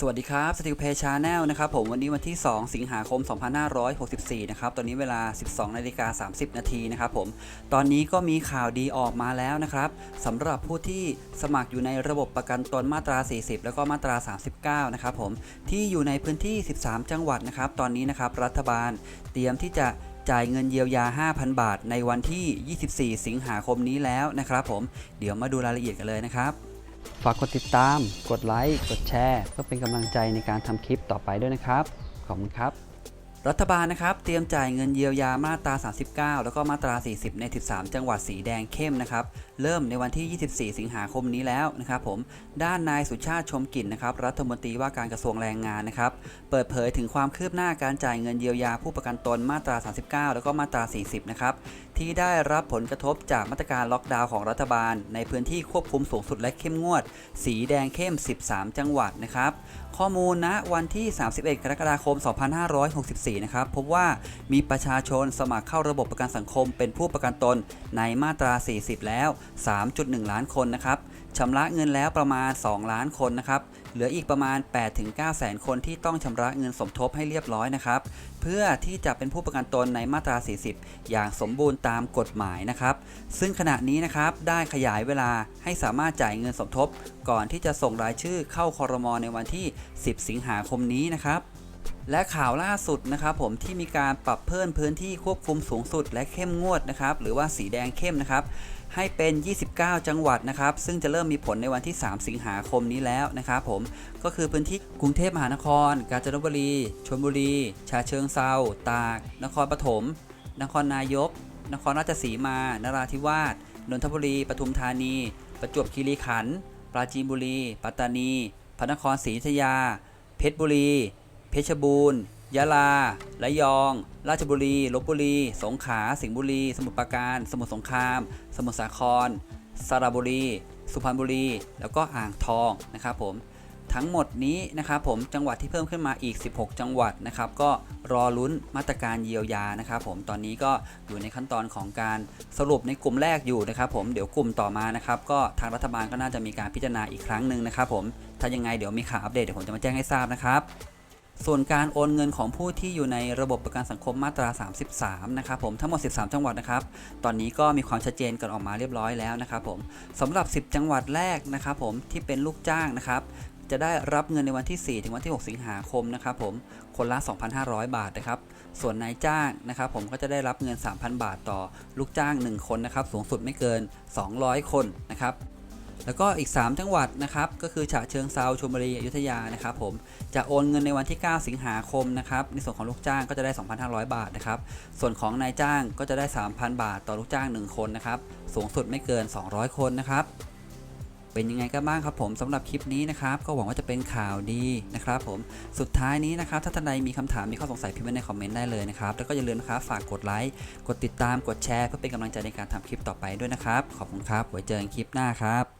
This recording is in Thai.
สวัสดีครับสติลเพชาแนลนะครับผมวันนี้วันที่ 2 สิงหาคม 2564 นะครับตอนนี้เวลา 12นาฬิกา30 นาทีนะครับผมตอนนี้ก็มีข่าวดีออกมาแล้วนะครับสำหรับผู้ที่สมัครอยู่ในระบบประกันตนมาตรา 40 แล้วก็มาตรา 39 นะครับผมที่อยู่ในพื้นที่ 13 จังหวัดนะครับตอนนี้นะครับรัฐบาลเตรียมที่จะจ่ายเงินเยียวยา 5,000 บาท ในวันที่ 24 สิงหาคมนี้แล้วนะครับผมเดี๋ยวมาดูรายละเอียดกันเลยนะครับ ฝากกดติดตาม กดไลค์ กดแชร์ เพื่อเป็นกำลังใจในการทำคลิปต่อไปด้วยนะครับ ขอบคุณครับ รัฐบาลนะครับ เตรียมจ่ายเงินเยียวยามาตรา 39 แล้วก็มาตรา 40 ใน 13 จังหวัดสีแดงเข้มนะครับ เริ่มในวันที่ 24 สิงหาคมนี้แล้วนะครับผมด้านนายสุชาติชมกลิ่นนะครับรัฐมนตรีว่าการกระทรวงแรงงานนะครับเปิดเผยถึงความคืบหน้าการจ่ายเงินเยียวยาผู้ประกันตนมาตรา 39 แล้วก็มาตรา 40 นะครับที่ได้รับผลกระทบจากมาตรการล็อกดาวน์ของรัฐบาล ในพื้นที่ควบคุมสูงสุดและเข้มงวด สีแดงเข้ม 13 จังหวัดนะครับข้อมูลณวันที่ 31 กรกฎาคม 2564 นะครับพบว่ามีประชาชนสมัครเข้าระบบประกันสังคมเป็นผู้ประกันตนในมาตรา 40 แล้ว3.1 ล้านคนนะครับชำระเงินแล้วประมาณ 2 ล้านคนนะครับเหลืออีกประมาณ 8-9 แสนคนที่ต้องชำระเงินสมทบให้เรียบร้อยนะครับ เพื่อที่จะเป็นผู้ประกันตนในมาตรา 40 อย่างสมบูรณ์ตามกฎหมายนะครับ ซึ่งขณะนี้นะครับได้ขยายเวลาให้สามารถจ่ายเงินสมทบ ก่อนที่จะส่งรายชื่อเข้าคอรมอในวันที่ 10 สิงหาคมนี้นะครับ และข่าวล่าสุดนะครับผมที่มีการปรับเพิ่มพื้นที่ควบคุมสูงสุด และเข้มงวดนะครับหรือว่าสีแดงเข้มนะครับให้เป็น 29 จังหวัดนะครับ ซึ่งจะเริ่มมีผลในวันที่ 3 สิงหาคมนี้แล้วนะครับผม ก็คือพื้นที่กรุงเทพมหานคร กาญจนบุรี ชลบุรี ชาเชิงเซา ตาก นครปฐม นครนายก นครราชสีมา นราธิวาส นนทบุรี ปทุมธานี ประจวบคีรีขันธ์ ปราจีนบุรี ปัตตานี พระนครศรีอยุธยา เพชรบุรี เพชรบูรณ์ ยะลา ระยอง ราชบุรี ลบบุรี สงขลา สิงห์บุรี สมุทรปราการ สมุทรสงคราม สมุทรสาคร สระบุรี สุพรรณบุรี แล้วก็อ่างทองนะครับผม ทั้งหมดนี้นะครับผม จังหวัดที่เพิ่มขึ้นมาอีก 16 จังหวัดนะครับ ก็รอลุ้นมาตรการเยียวยานะครับผม ตอนนี้ก็อยู่ในขั้นตอนของการสรุปในกลุ่มแรกอยู่นะครับผม เดี๋ยวกลุ่มต่อมานะครับ ก็ทางรัฐบาลก็น่าจะมีการพิจารณาอีกครั้งหนึ่งนะครับผม ถ้ายังไงเดี๋ยวมีข่าวอัปเดตเดี๋ยวผมจะมาแจ้งให้ทราบนะครับ ส่วนการโอนเงินของผู้ที่อยู่ในระบบประกันสังคมมาตรา 33 นะครับผมทั้งหมด 13 จังหวัดนะครับ ตอนนี้ก็มีความชัดเจนกันออกมาเรียบร้อยแล้วนะครับผมสำหรับ 10 จังหวัดแรกนะครับผมที่เป็นลูกจ้างนะครับจะได้รับเงินในวันที่ 4 ถึงวันที่ 6 สิงหาคมนะครับผมคนละ 2,500 บาทนะครับ ส่วนนายจ้างนะครับผมก็จะได้รับเงิน 3,000 บาทต่อลูกจ้าง 1 คนนะครับ สูงสุดไม่เกิน 200 คนนะครับ แล้วก็อีก 3 จังหวัดนะครับก็คือฉะเชิงเซาชลบุรีอยุธยานะครับผมจะโอนเงินในวันที่ 9 สิงหาคมนะครับในส่วนของลูกจ้างก็จะได้ 2,500 บาทนะครับส่วนของนายจ้างก็จะได้ 3,000 บาท ต่อลูกจ้าง 1 คนนะครับสูงสุดไม่เกิน 200 คนนะครับเป็นยังไงกันบ้างครับผมสำหรับคลิปนี้นะครับก็หวังว่าจะเป็นข่าวดีนะครับผมสุดท้ายนี้นะครับถ้าท่านใดมีคำถามมีข้อสงสัยพิมพ์ไว้ในคอมเมนต์ได้เลยนะครับแล้วก็อย่าลืมนะครับฝากกดไลค์กดติดตามกดแชร์ เพื่อเป็นกำลังใจในการทำคลิปต่อไปด้วยนะครับ ขอบคุณครับไว้เจอกันคลิปหน้าครับ